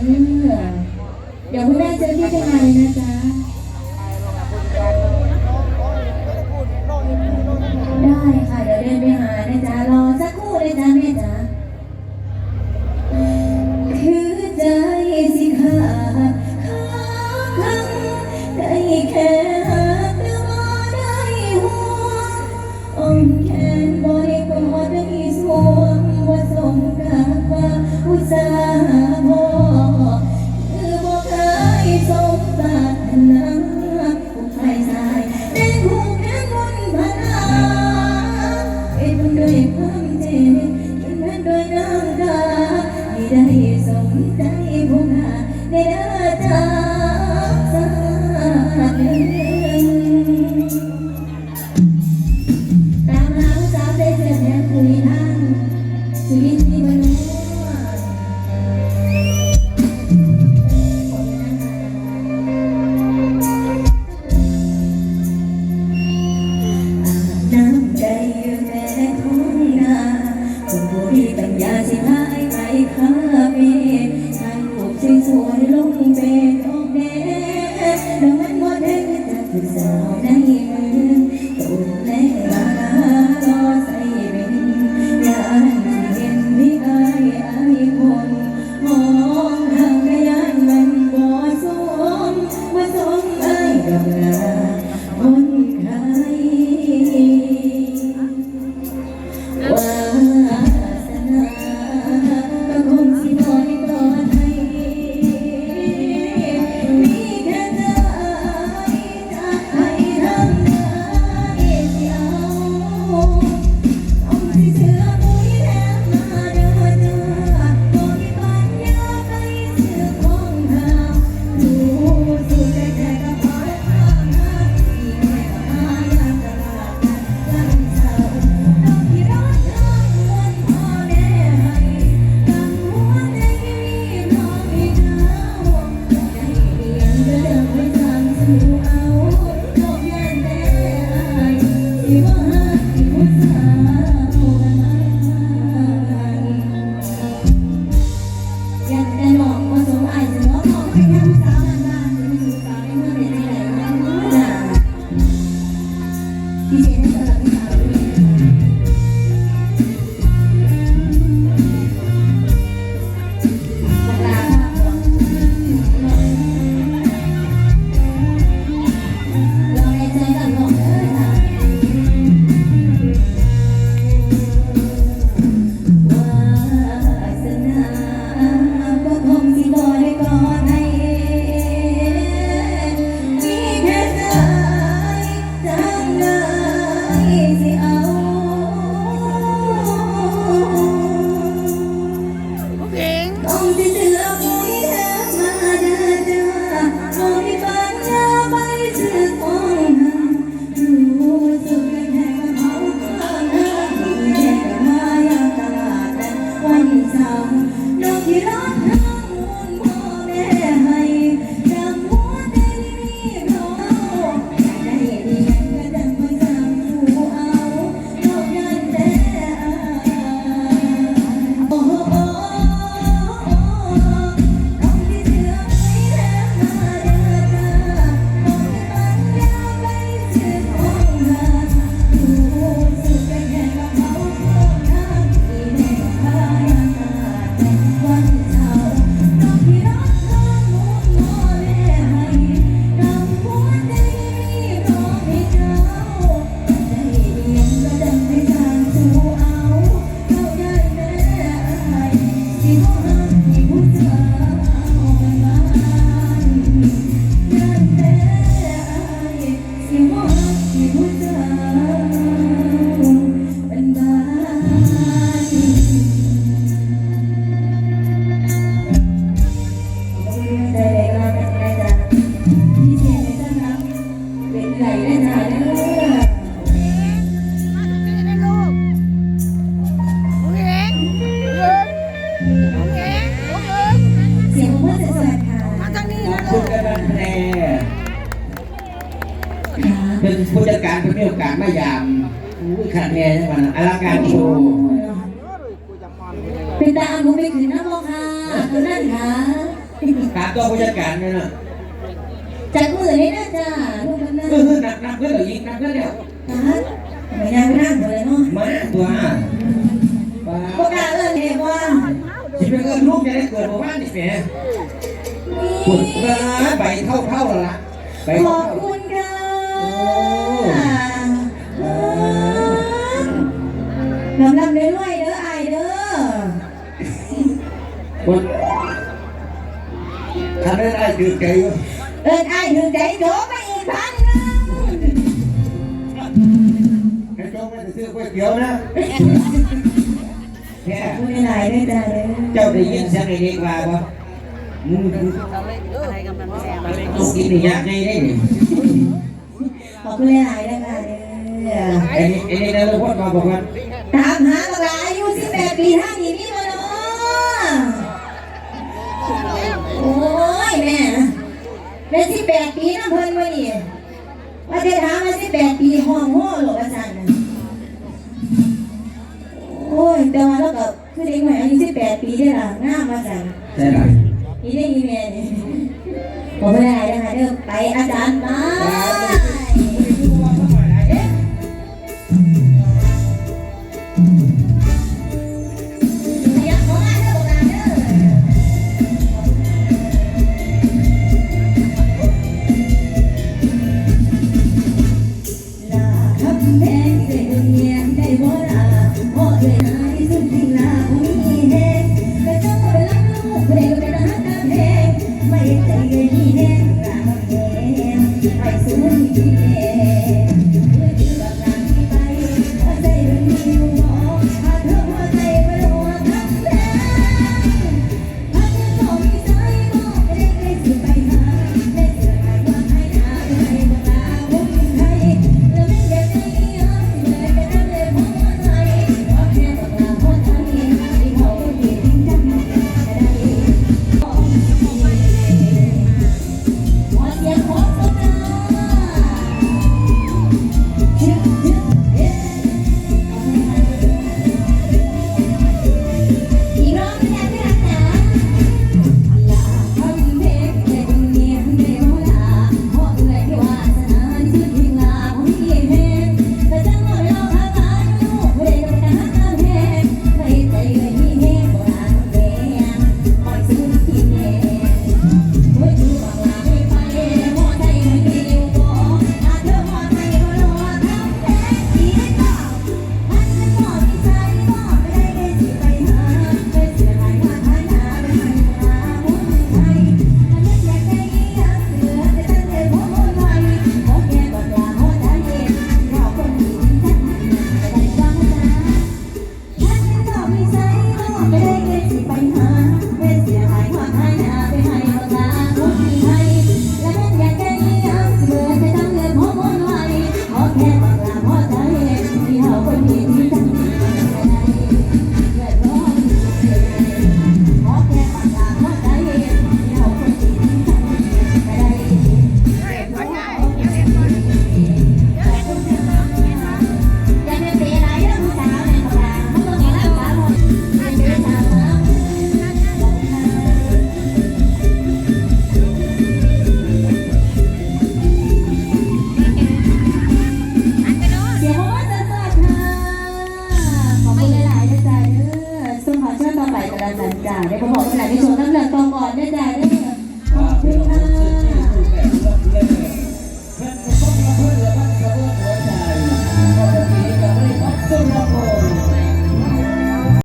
เด้อเดี๋ยวคุณแม่เจอพี่เชงายนะจ๊ะ เป็นผู้จัดการเป็นมีโอกาสมายามอู้ยขาดแม่จังหวะนั้นอลังการโชว์เป็นตาวหนูไปขึ้นน้ำมค่ะตัวนั่นค่ะขาดตัวผู้จัดการเนาะจัดมือเลยนะจ้าลูกนั่นนักนักเพื่อนยิงนักเพื่อนเดียวนักไม่น่างตัวเลยเนาะมาตัวพวกเราเอิญเด็กว่าที่เป็นเอิลูกจะได้เกิดมาบ้านนี่แหปวดร้าใบเท่าเท่าละใบเท่า ลำลำเรื่อยๆเด้ออายเด้อคนทำได้ได้คือใจอยู่เอิ้นอายถึงใจโจไปอีกพันนึงให้โจ้ไม่ได้ซื้อก๋วยเตี๋ยวนะแค่ไม่เป็นไรด้วยจ้าเลยเจ้าได้ยินเสียงไอ้เด็กว่าบ่มึงต้องกินนี่ยากไงได้นี่ ขอบคุณหลายๆด้วยค่ะเด้อไอ้นี่ไอ้นี่นะลูกพ่อมาบอกว่าตามหาบักหลาอายุ18ปีห้านี้นี่มาเนาะโอ้ยแม่เป็น18ปีนะเพิ่นมานี่ว่าจะถามว่า18ปีห้องโง่หรอว่าซั่นน่ะโอ้ยแต่ว่าแล้วก็คือเด็กใหม่อายุ18ปีได้อล่ะงามว่าซั่นใช่ไหมนี่ได้อีเมลนี่ผมไม่ได้นะคะเด้อไปอาจารย์มา หลายๆนะจ๊ะเด้อส่งขอเชิญต่อไปกันแล้วกันจ้ะเดี๋ยวผมบอกขนาดที่ชมน้ำเหลืองตองก่อนนะจ๊ะเด้